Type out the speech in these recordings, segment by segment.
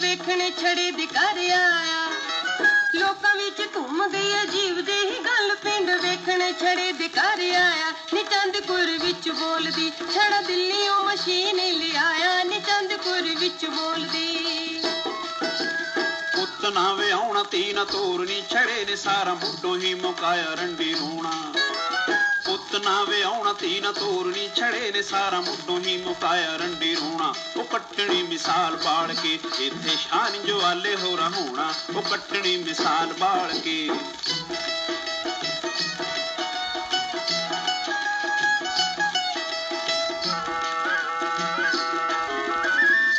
ਵੇਖਣ ਛੜੇ ਦੇ ਘਰ ਆਇਆ। ਲੋਕਾਂ ਵਿੱਚ ਧੁੰਮ ਗਈ ਅਜੀਬ ਜਿਹੀ ਗੱਲ ਪਿੰਡ ਵੇਖਣ ਛੜੇ ਦੇ ਘਰ ਆਇਆ। ਨੀ ਚੰਦਪੁਰ ਵਿੱਚ ਬੋਲਦੀ ਛੜਾ ਦਿੱਲੀੋਂ ਮਸ਼ੀਨ ਲਿਆਇਆ। ਨੀ ਚੰਦਪੁਰ ਵਿੱਚ ਬੋਲਦੀ, ਪੁੱਤ ਨਾ ਵਿਆਹੁਣਾ ਤੀ ਨਾ ਤੋਰਨੀ ਛੜੇ ਨੇ ਸਾਰਾ ਮੁੱਢੋਂ ਹੀ ਮੁਕਾਇਆ ਰੰਡੀ ਰੋਣਾ। ਪੁੱਤ ਨਾ ਵਿਆਹੁਣਾ ਤੀ ਨਾ ਤੋਰਨੀ, ਛੜੇ ਨੇ ਸਾਰਾ ਮੁੱਢੋਂ ਹੀ ਮੁਕਾਇਆ ਰੰਡੀ ਰੋਣਾ। ਉਹ ਕੱਟਣੀ ਮਿਸਾਲ ਬਾਲ ਕੇ ਇੱਥੇ ਸ਼ਾਨ ਜਵਾਲੇ ਹੋ ਰਹੋਣਾ ਉਹ ਕੱਟਣੀ ਮਿਸਾਲ ਬਾਲ ਕੇ।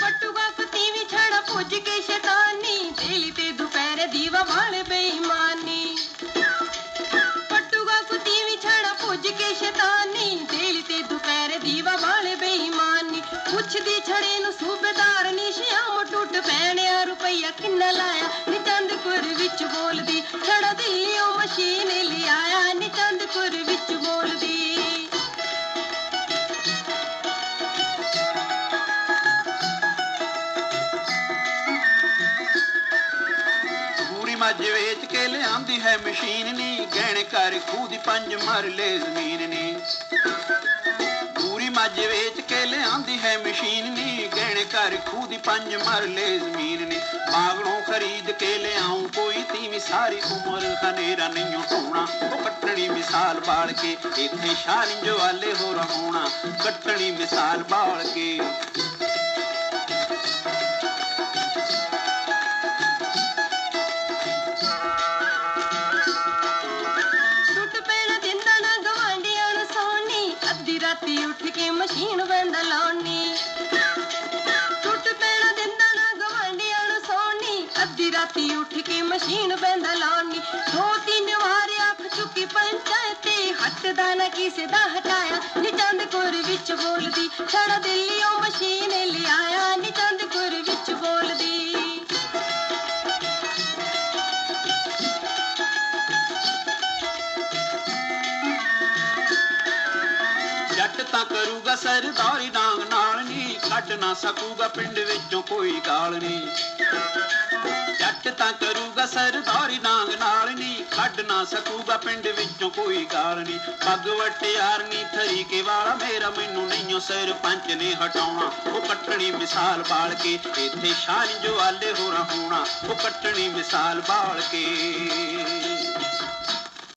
ਪਟੂਗਾ ਕੁੱਤੀ ਵੀ ਛੜਾ ਪੁੱਜ ਕੇ ਸ਼ੈਤਾਨੀ। ਦੇਲੀ ਤੇ ਦੁਪਹਿਰੇ ਦੀਵਾ ਵਾਲੇ ਬੇਈਮਾਨੀ ਸ਼ੈਤਾਨੀ ਦੇਲੀ ਤੇ ਦੁਪਹਿਰੇ ਦੀਵਾ ਵਾਲੇ ਬੇਈਮਾਨੀ। ਪੁੱਛਦੀ ਛੜੇ ਨੂੰ ਸੂਬੇਦਾਰ ਨੀ, ਸ਼ਿਆਮ ਟੁੱਟ ਪੈਣਿਆ, ਰੁਪਈਆ ਕਿੰਨਾ ਲਾਇਆ? ਨੀ ਚੰਦਪੁਰ ਵਿੱਚ ਬੋਲਦੀ ਛੜਾ ਉਹ ਮਸ਼ੀਨ ਲਿਆਇਆ। ਨੀ ਚੰਦਪੁਰ ਵਿੱਚ ਬੋਲਦੀ, ਪੂਰੀ ਮੱਝ ਵੇਚ ਕੇ ਲਿਆਂਦੀ ਹੈ ਮਸ਼ੀਨ ਨੀ। ਗਹਿਣੇ ਕਰ ਖੂਹ ਦੀ ਪੰਜ ਮਰਲੇ ਜ਼ਮੀਨ ਨੀ ਗਹਿਣੇ ਖੂਹ ਦੀ ਪੰਜ ਮਰਲੇ ਜ਼ਮੀਨ ਨੀ। ਬਾਗਣੋਂ ਖਰੀਦ ਕੇ ਲਿਆਉਂ, ਕੋਈ ਤੀਵੀਂ ਸਾਰੀ ਉਮਰ ਹਨੇਰਾ ਨਹੀਂ ਢੋਣਾ ਉਹ ਕੱਟਣੀ ਮਿਸਾਲ ਬਾਲ ਕੇ, ਇੱਥੇ ਸ਼ਾਨ ਜਵਾਲੇ ਹੋ ਰਹੋਣਾ ਕੱਟਣੀ ਮਿਸਾਲ ਬਾਲ ਕੇ। ਅੱਧੀ ਰਾਤੀ ਉੱਠ ਕੇ ਮਸ਼ੀਨ ਬੰਦ ਲਾਉਣੀ। ਅੱਧੀ ਰਾਤੀ ਉੱਠ ਕੇ ਮਸ਼ੀਨ ਬੰਦ ਲਾਉਣੀ। ਦੋ ਤਿੰਨ ਵਾਰ ਅੱਖ ਚੁੱਕੀ ਪੰਚਾਇਤੀ ਹੱਟਦਾ ਨਾ ਕਿਸੇ ਦਾ ਹਟਾਇਆ। ਨੀ ਚੰਦਪੁਰ ਵਿੱਚ ਬੋਲਦੀ ਛੜਾ ਦਿੱਲੀੋਂ ਮਸ਼ੀਨ ਲਿਆਇਆ। ਨੀ ਚੰਦਪੁਰ ਵਿੱਚ ਬੋਲਦੀ। ਜੱਟ ਤਾਂ ਕਰੂਗਾ ਸਰਦਾਰੀ ਡਾਂਗ ਨਾਲ ਨਹੀਂ ਕੱਢ ਨਾ ਸਕੂਗਾ ਪਿੰਡ ਵਿੱਚੋਂ ਕੋਈ ਗਾਲ ਨਹੀਂ ਜੱਟ ਤਾਂ ਕਰੂਗਾ ਸਰਦਾਰੀ ਡਾਂਗ ਨਾਲ ਨਹੀਂ ਕੱਢ ਨਾ ਸਕੂਗਾ ਪਿੰਡ ਵਿੱਚੋਂ ਕੋਈ ਗਾਲ ਨਹੀਂ ਪੱਗ ਵਟਿਆਰ ਨਹੀਂ ਥਰੀਕੇ ਵਾਲਾ ਮੇਰਾ ਮੈਨੂੰ ਨਹੀਂਓ ਸਰਪੰਚ ਨੇ ਹਟਾਉਣਾ। ਉਹ ਕੱਟਣੀ ਮਿਸਾਲ ਬਾਲ ਕੇ ਇੱਥੇ ਸ਼ਾਨ ਜਵਾਲੇ ਹੋ ਰਹੋਣਾ ਉਹ ਕੱਟਣੀ ਮਿਸਾਲ ਬਾਲ ਕੇ।